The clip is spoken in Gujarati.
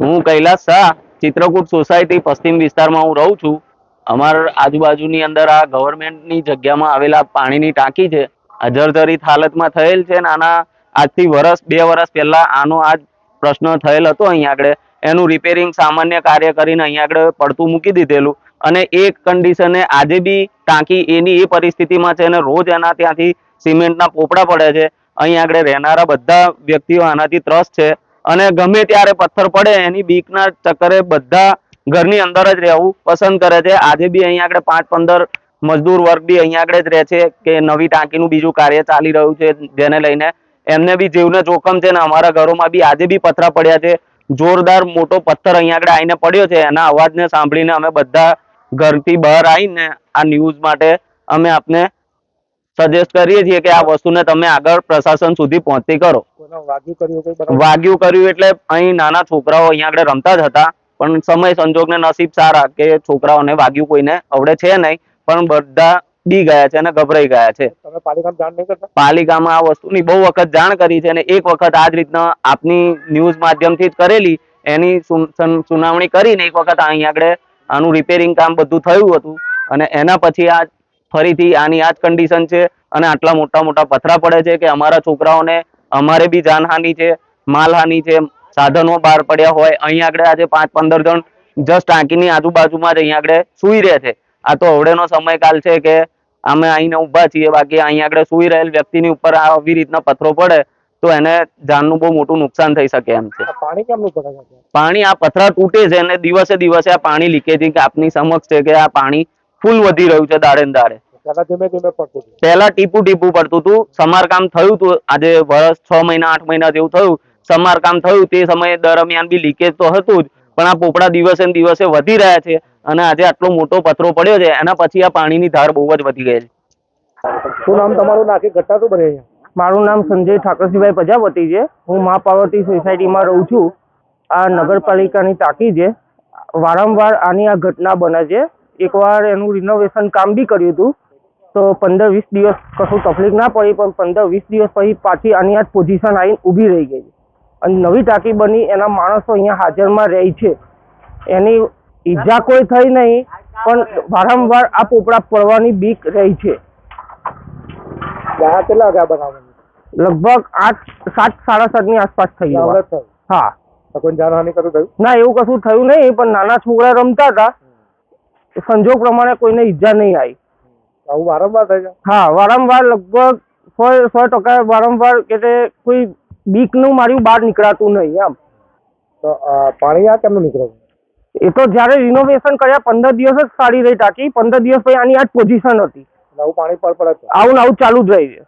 હું કૈલાસ શાહ, ચિત્રકૂટ સોસાયટી પશ્ચિમ વિસ્તારમાં હું રહું છું. અમાર આજુબાજુની અંદર આ ગવર્મેન્ટની જગ્યામાં આવેલા પાણીની ટાંકી છે. અજરજરિત હાલતમાં થયેલ છે અને આના આજથી વરસ, બે વર્ષ પહેલા આનો આ જ પ્રશ્ન થયેલ હતો અહીંયા આગળ. એનું રિપેરિંગ સામાન્ય કાર્ય કરીને અહીંયા આગળ પડતું મૂકી દીધેલું. અને એ કન્ડિશને આજે બી ટાંકી એની એ પરિસ્થિતિમાં છે અને રોજ એના ત્યાંથી સિમેન્ટના પોપડા પડે છે. અહીંયા આગળ રહેનારા બધા વ્યક્તિઓ આનાથી ત્રસ્ત છે. અને ગમે ત્યારે પથ્થર પડે, એની બીકના ચક્કરે બધા ઘરની અંદર જ રહેવું પસંદ કરે છે. આજે બી અહીંયા આગળ પાંચ પંદર મજદૂર વર્ગ બી અહીંયા આગળ જ રહે છે કે નવી ટાંકીનું બીજું કાર્ય ચાલી રહ્યું છે જેને લઈને. એમને બી જીવને જોખમ છે ને અમારા ઘરોમાં બી આજે બી પથરા પડ્યા છે. જોરદાર મોટો પથ્થર અહીંયા આગળ આવીને પડ્યો છે. એના અવાજને સાંભળીને અમે બધા ઘરથી બહાર આવીને આ ન્યૂઝ માટે અમે આપને સજેસ્ટ કરીએ છીએ કે આ વસ્તુને તમે આગળ પ્રશાસન સુધી પહોંચતી કરો. વાગ્યું કર્યું એટલે અહીં નાના છોકરાઓ અહીંયા આગળ રમતા જ હતા. પણ સમય સંજોગને નસીબ સારા કે છોકરાઓને વાગ્યું કોઈને અવડે છે નહીં પણ બધા બી ગયા છે અને ગભરાઈ ગયા છે. પાલિકામાં આ વસ્તુની બહુ વખત જાણ કરી છે અને એક વખત આ જ રીતના આપની ન્યૂઝ માધ્યમથી જ કરેલી. એની સુનાવણી કરીને એક વખત અહીં આગળ આનું રિપેરિંગ કામ બધું થયું હતું. અને એના પછી આ ફરીથી આની આ જ કન્ડિશન છે અને આટલા મોટા મોટા પથરા પડે છે કે અમારા છોકરાઓને અમારે બી જાનહાનિ છે માલહાનિ છે સાધનો બહાર પડ્યા હોય અહીં આગળ આજે પાંચ પંદર જણ જસ્ટ ટાંકીની આજુબાજુમાં જ અહીં આગળ સૂઈ રહે છે. આ તો હવડેનો સમયકાલ છે કે અમે અહીં ઊભા છીએ બાકી અહીં આગળ સૂઈ રહેલ વ્યક્તિની ઉપર આવી રીતના પથરો પડે તો એને જાનનું બહુ મોટું નુકસાન થઈ શકે એમ છે. પાણી કેમનું પડે પાણી આ પથરા તૂટે છે અને દિવસે દિવસે આ પાણી લીકેજિંગ આપની સમક્ષ છે કે આ પાણી ફૂલ વધી રહ્યું છે દાડે ને દાડે. પહેલા ટીપુ ટીપુ પડતું હતું. સમારકામ થયું હતું આજે વર્ષ છ મહિના આઠ મહિના જેવું થયું. સમારકામ થયું. તે સમયે દરમિયાન બી લીકેજ તો હતું જ. પણ આ પોપડા દિવસે ને દિવસે વધી રહ્યા છે અને આજે આટલો મોટો પથરો પડ્યો છે. એના પછી આ પાણીની ધાર બહુ જ વધી ગઈ છે. શું નામ તમારું? ને આખી ઘટના શું બની મારું નામ સંજય ઠાકરસિંહભાઈ પ્રજાપતિ છે. હું મા પાર્વતી સોસાયટીમાં રહું છું. આ નગરપાલિકાની ટાંકી છે. વારંવાર આની આ ઘટના બને છે. એકવાર એનું રિનોવેશન કામ બી કર્યું હતું તો પંદર વીસ દિવસ કશું તકલીફ ના પડી પણ પંદર વીસ દિવસ પછી પાછી આની આ પોઝિશન આવીને ઊભી રહી ગઈ. અને નવી ટાંકી બની એના માણસો અહીંયા હાજરમાં રહે છે. એની ઈજા કોઈ થઈ નહીં પણ વારંવાર આ પોપડા પડવાની બીક રહી છે. લગભગ આઠ સાત સાડા સાતની આસપાસ થઈ હા. ના એવું કશું થયું નહીં પણ નાના છોકરા રમતા હતા. સંજોગ પ્રમાણે કોઈને ઈજા નહીં આવી. આવું વારંવાર થાય છે? હા વારંવાર લગભગ સો સો ટકા વારંવાર એટલે કોઈ બીકનું માર્યું બહાર નીકળાતું નહીં આમ તો પાણી આ કેમનું નીકળે એ તો જ્યારે રિનોવેશન કર્યા પંદર દિવસ જ સારી રહી ટાંકી પંદર દિવસ પછી આની આ જ પોઝિશન હતી. નવું આવું પાણી પડ પડે આવું ને આવું ચાલુ જ રહી છે.